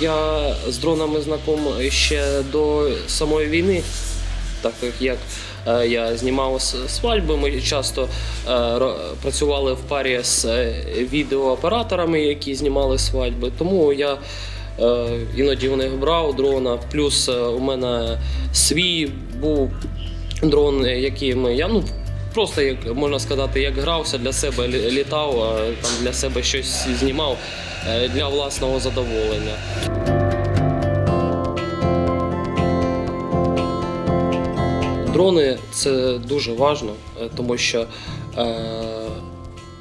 я з дронами знаком ще до самої війни, так як е, я знімав свадьби, ми часто е, працювали в парі з е, відеооператорами, які знімали свадьби. Тому я іноді в них брав дрона. Плюс у мене свій був дрон, яким я ну. Просто як можна сказати, як грався для себе літав, там для себе щось знімав для власного задоволення. Дрони це дуже важливо, е, тому що е,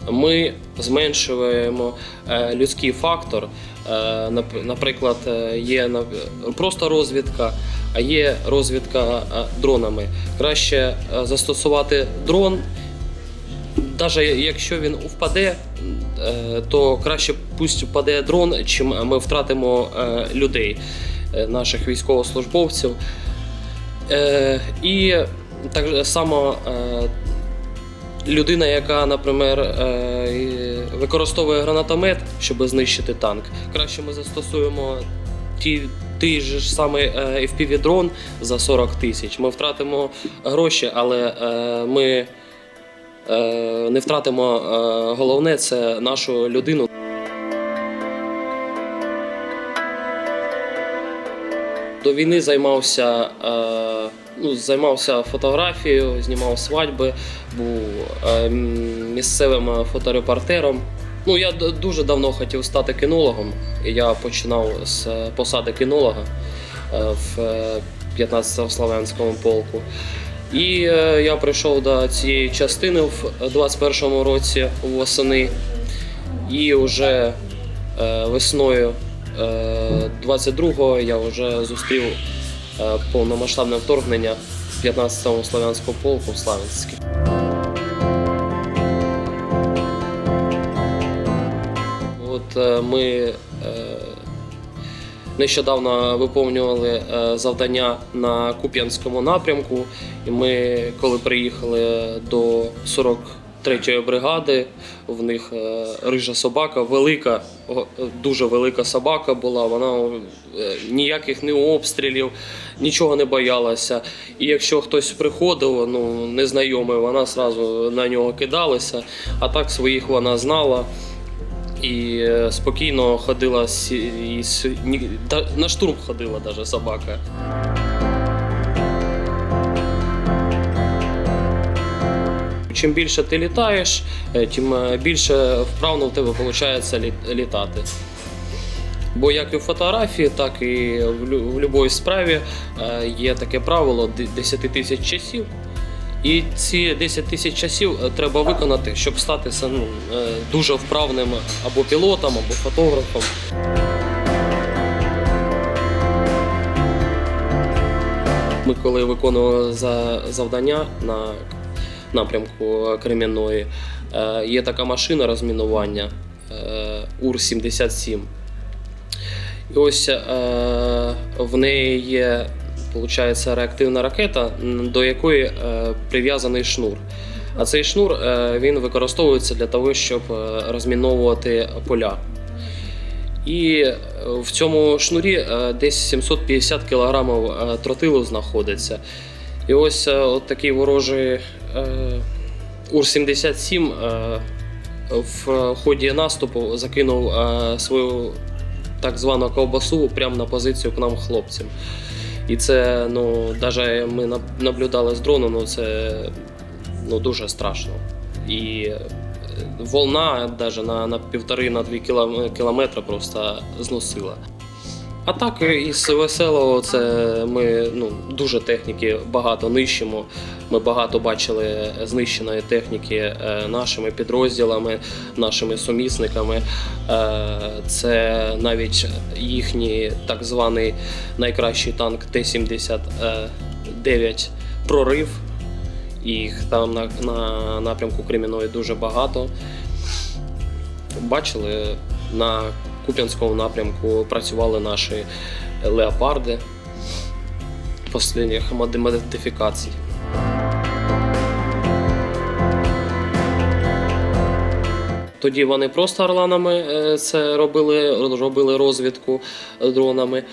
ми зменшуємо е, людський фактор. Е, Наприклад, е, є просто розвідка, а є розвідка е, дронами. Краще е, застосувати дрон, навіть якщо він впаде, е, то краще пусть впаде дрон, чим ми втратимо е, людей, е, наших військовослужбовців. І так само людина, яка, наприклад, використовує гранатомет, щоб знищити танк, краще ми застосуємо ті, той ж самий FPV-дрон за 40 тисяч. Ми втратимо гроші, але ми не втратимо е, головне це нашу людину. До війни займався, е, ну, займався фотографією, знімав свадьби, був е, місцевим фоторепортером. Ну, я дуже давно хотів стати кінологом. Я починав з е, посади кінолога е, в е, 15-го Славянському полку. І е, я прийшов до цієї частини в 21-му році восени. І вже е, весною е, 22-го я вже зустрів е, повномасштабне вторгнення 15-го Слов'янського полку в Славянській. От е, ми е, нещодавно виповнювали е, завдання на Куп'янському напрямку. І ми, коли приїхали до 43-ї бригади, в них е, рижа собака, велика, дуже велика собака була. Вона е, ніяких не обстрілів, нічого не боялася. І якщо хтось приходив, ну незнайомий, вона одразу на нього кидалася, а так своїх вона знала і е, спокійно ходила і на штурм ходила навіть собака. Чим більше ти літаєш, е, тим е, більше вправно в тебе виходить літати. Бо як і в фотографії, так і в будь-якій справі є таке правило 10 тисяч часів. І ці 10 тисяч часів е, треба виконати, щоб стати ну, е, дуже вправним або пілотом, або фотографом. Ми коли виконували за завдання на напрямку Кремінної, е, є така машина розмінування е, УР-77. І ось в неї є виходить, реактивна ракета, до якої е, прив'язаний шнур. А цей шнур е, він використовується для того, щоб е, розміновувати поля. І в цьому шнурі десь 750 кг тротилу знаходиться. І ось от такий ворожий е, УР-77 е, в ході наступу закинув свою так звану ковбасу прямо на позицію к нам хлопцям. І це, ну, навіть ми наб- наблюдали з дрону, ну це ну, дуже страшно. І е, волна навіть на, на півтори на дві кілом- кілометри просто зносила. А так із веселого це ми ну, дуже техніки багато нищимо. Ми багато бачили знищеної техніки е, нашими підрозділами, нашими сумісниками. Е, Це навіть їхній так званий найкращий танк Т-79 прорив. Їх там на, на напрямку Креміної дуже багато. Бачили, на Куп'янському напрямку працювали наші леопарди останніх моди- модифікацій. Тоді вони просто орланами е, це робили, робили розвідку дронами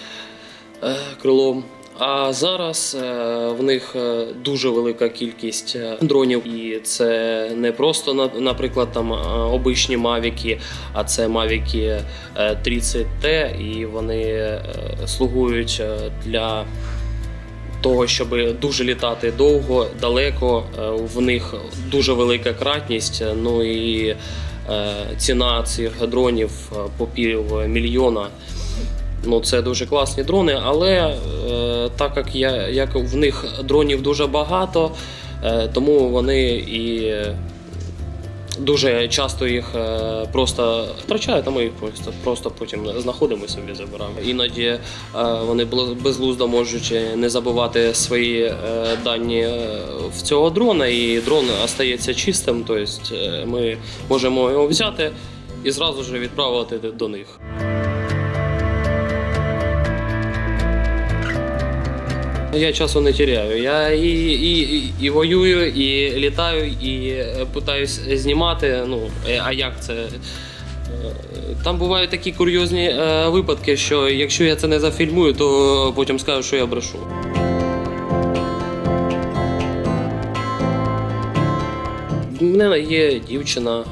е, крилом. А зараз е, в них е, дуже велика кількість е, дронів, і це не просто на- наприклад там обичні мавіки, а це мавіки 30T, і вони слугують для того, щоб дуже літати довго, далеко. В них дуже велика кратність. Ну і ціна цих дронів по пів мільйона. Ну, це дуже класні дрони, але е, так як я як в них дронів дуже багато, е, тому вони і дуже часто їх е, просто втрачають, а ми їх просто, просто потім знаходимо і собі забираємо. Іноді е, вони безглуздо можуть не забувати свої е, дані е, в цього дрона, і дрон остається чистим. Тобто ми можемо його взяти і зразу ж відправити до них. Я часу не теряю. Я і, і, і, воюю, і літаю, і е, питаюсь знімати. Ну, е, а як це? Е, Там бувають такі курйозні випадки, що якщо я це не зафільмую, то потім скажу, що я брешу. У мене є дівчина,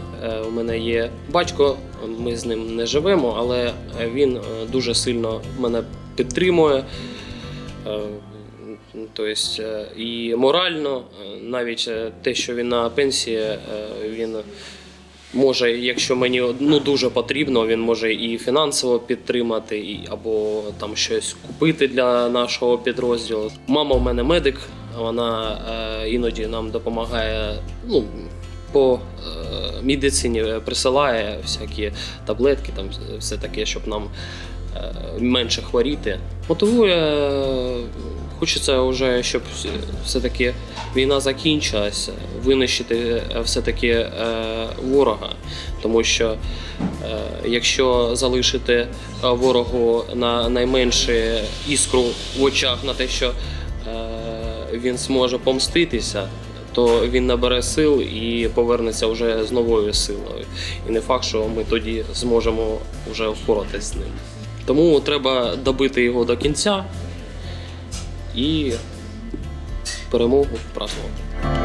у мене є батько. Ми з ним не живемо, але він дуже сильно мене підтримує. Тобто і морально, е, навіть е, те, що він на пенсії, він може, якщо мені ну, дуже потрібно, він може і фінансово підтримати, і, або там щось купити для нашого підрозділу. Мама в мене медик, вона іноді нам допомагає. Ну, по медицині присилає всякі таблетки, там все таке, щоб нам менше хворіти. Мотивує, хочеться вже, щоб все-таки війна закінчилася, винищити е, все-таки е, ворога. Тому що е, якщо залишити ворогу на найменше іскру в очах на те, що він зможе помститися, то він набере сил і повернеться вже з новою силою. І не факт, що ми тоді зможемо вже впоратись з ним. Тому треба добити його до кінця і перемогу празднувати.